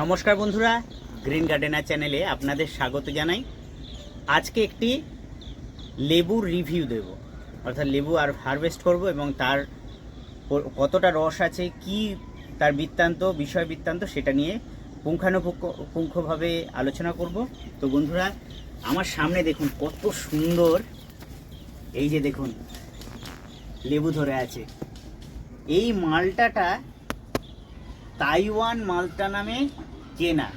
নমস্কার বন্ধুরা green gardener চ্যানেলে আপনাদের স্বাগত জানাই। আজকে একটি লেবুর রিভিউ দেব। অর্থাৎ লেবু আর হারভেস্ট করব এবং তার কতটা রস আছে, কি তার বৃত্তান্ত, বিষয় বৃত্তান্ত সেটা নিয়ে পুঙ্খানুপুঙ্খভাবে আলোচনা করব। তো বন্ধুরা, আমার সামনে দেখুন কত সুন্দর, এই যে দেখুন, লেবু ধরে আছে। এই মালটাটা তাইওয়ান মালটা নামে কেনা।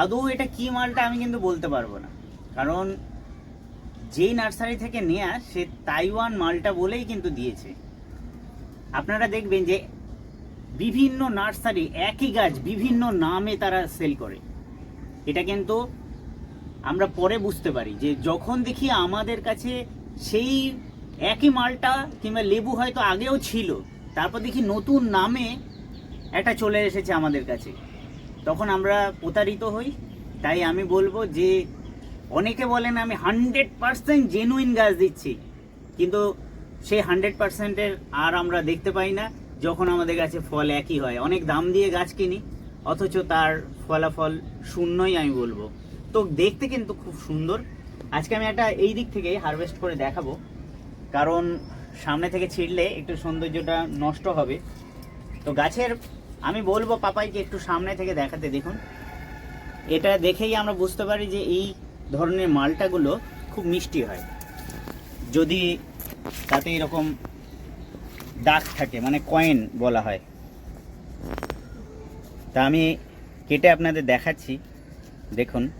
আদৌ এটা কি মালটা আমি কিন্তু বলতে পারব না। কারণ যেই নার্সারি থেকে নেয়া, সে তাইওয়ান মালটা বলেই কিন্তু দিয়েছে। আপনারা দেখবেন যে বিভিন্ন নার্সারি একই গাছ বিভিন্ন নামে তারা সেল করে। এটা কিন্তু আমরা পরে বুঝতে পারি যে যখন দেখি আমাদের কাছে সেই একই মালটা কিংবা লেবু হয়তো আগেও ছিল, তারপর দেখি নতুন নামে একটা চলে এসেছে আমাদের কাছে। তখন আমরা প্রতারিত হই, তাই আমি বলব যে অনেকে বলেন আমি হান্ড্রেড পার্সেন্ট জেনুইন গাছ দিচ্ছি, কিন্তু সেই হান্ড্রেড পার্সেন্টের আর আমরা দেখতে পাই না, যখন আমাদের কাছে ফল একই হয়। অনেক দাম দিয়ে গাছ কিনি, অথচ তার ফলাফল শূন্যই আমি বলব। তো দেখতে কিন্তু খুব সুন্দর। আজকে আমি একটা এই দিক থেকে হারভেস্ট করে দেখাবো, কারণ সামনে থেকে ছিঁড়লে একটু সৌন্দর্যটা নষ্ট হবে। তো গাছের আমি বলব পাপাইকে একটু সামনে থেকে দেখাতে দেখুন। এটা দেখেই আমরা বুঝতে পারি যে এই ধরনের মালটাগুলো খুব মিষ্টি হয়। যদি তাতে এরকম দাগ থাকে মানে কয়েন বলা হয়। তা আমি কেটে আপনাদের দেখাচ্ছি। দেখুন।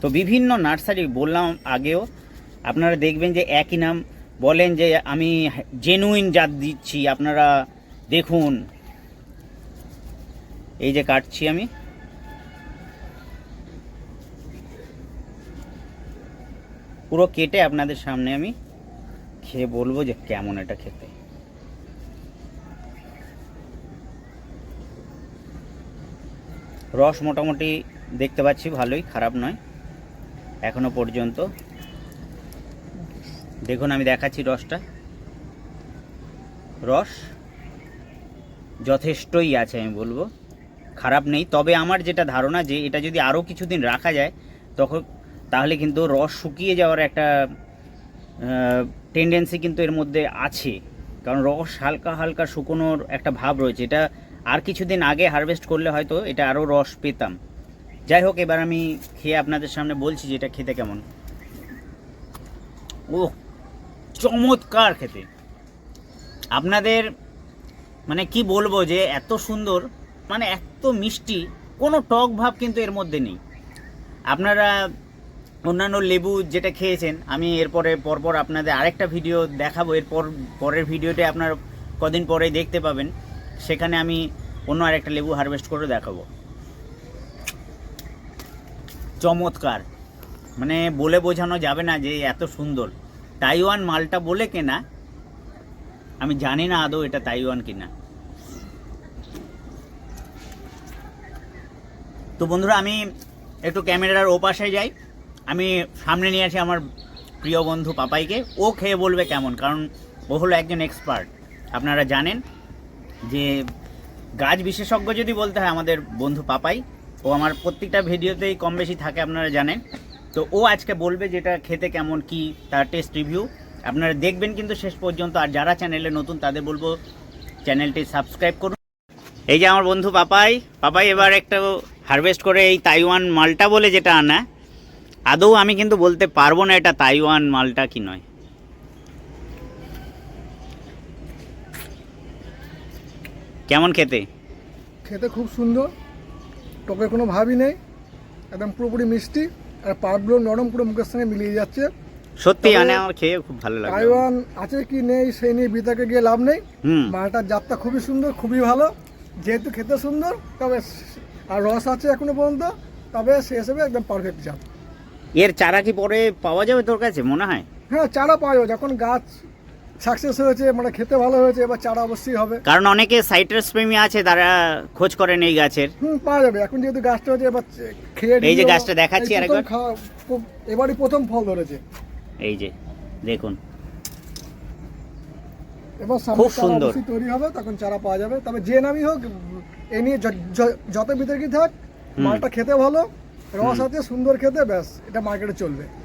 তো বিভিন্ন নার্সারি, বললাম আগেও, আপনারা দেখবেন যে একই নাম বলেন যে আমি জেনুইন জাত দিচ্ছি, আপনারা দেখুন। এই যে কাটছি আমি। পুরো কেটে আপনাদের সামনে আমি খেয়ে বলব যে কেমন এটা খেতে। রস মোটামুটি দেখতে পাচ্ছি ভালোই, খারাপ নয়, এখনও পর্যন্ত। দেখুন, আমি দেখাচ্ছি রসটা। রস যথেষ্টই আছে, আমি বলব। খারাপ নেই, তবে আমার যেটা ধারণা যে এটা যদি আরও কিছুদিন রাখা যায়, তখন তাহলে কিন্তু রস শুকিয়ে যাওয়ার একটা টেন্ডেন্সি কিন্তু এর মধ্যে আছে। কারণ রস হালকা হালকা শুকোনোর একটা ভাব রয়েছে। এটা আর কিছুদিন আগে হারভেস্ট করলে হয়তো এটা আরও রস পেতাম। যাই হোক, এবার আমি খেয়ে আপনাদের সামনে বলছি যে এটা খেতে কেমন। ও চমৎকার খেতে। আপনাদের মানে কি বলব যে, এত সুন্দর মানে এত মিষ্টি, কোনো টক ভাব কিন্তু এর মধ্যে নেই। আপনারা অন্যান্য লেবু যেটা খেয়েছেন, আমি এরপরে পরপর আপনাদের আরেকটা ভিডিও দেখাবো। এরপর, পরের ভিডিওতে আপনার কদিন পরে দেখতে পাবেন। সেখানে আমি অন্য আরেকটা লেবু হারভেস্ট করে দেখাবো। চমৎকার। মানে বলে বোঝানো যাবে না যে, এত সুন্দর। তাইওয়ান মালটা বলে কেনা, আমি জানি না আদৌ এটা তাইওয়ান কিনা। তো বন্ধুরা, আমি একটু ক্যামেরার ওপাশে যাই। আমি সামনে নিয়ে আসি আমার প্রিয় বন্ধু পাপাইকে। ও খেয়ে বলবে কেমন, কারণ ও হলো একজন এক্সপার্ট। আপনারা জানেন যে গাছ বিশেষজ্ঞ যদি বলতে হয় আমাদের বন্ধু পাপাই, ও আমার প্রত্যেকটা ভিডিওতেই কম বেশি থাকে, আপনারা জানেন। তো ও আজকে বলবে যেটা খেতে কেমন, কি, তার টেস্ট রিভিউ আপনারা দেখবেন কিন্তু শেষ পর্যন্ত, আর যারা চ্যানেলে নতুন, তাদের বলব চ্যানেলটি সাবস্ক্রাইব করুন। এই যে আমার বন্ধু পাপাই পাপাই এবার একটা হারভেস্ট করে এই তাইওয়ান মালটা বলে যেটা আনা। আদৌ আমি কিন্তু বলতে পারব না এটা তাইওয়ান মালটা কি নয়। কেমন খেতে? খেতে খুব সুন্দর, টকের কোনো ভাবই নেই, একদম পুরোপুরি মিষ্টি। আর পাতগুলো নরম পুরো মুখের সঙ্গে মিলিয়ে যাচ্ছে। সত্যি মানে আমার খেয়ে খুব ভালো লাগে তাইওয়ান আছে কি নেই সেই নিয়ে বিতাকে গিয়ে লাভ নেই। মালটার জাতটা খুবই সুন্দর খুবই ভালো। যেহেতু খেতে সুন্দর তবে আর রস আছে এখনও পর্যন্ত তবে সে হিসেবে একদম পারফেক্ট জাত। এর চারা কি পরে পাওয়া যাবে তোর কাছে মনে হয়? হ্যাঁ চারা পাওয়া যাবে। যখন গাছ সাকসেস হয়েছে মানে খেতে ভালো হয়েছে এবার চারা অবশ্যই হবে। কারণ অনেকে সাইট্রাস প্রেমী আছে তারা খোঁজ করেন এই গাছের। হুম পাওয়া যাবে। এখন যেহেতু গাছটা হচ্ছে এবার খেয়ে এই যে গাছটা দেখাচ্ছি আরেকবার। খুব- এবারই প্রথম ফল ধরেছে। এই যে দেখুন। এবং সামনে খুব সুন্দর। তৈরি হবে তখন চারা পাওয়া যাবে। তবে যে নামই হোক এ নিয়ে যত বিতর্কিত থাক মালটা খেতে ভালো রস আছে সুন্দর খেতে ব্যাস এটা মার্কেটে চলবে।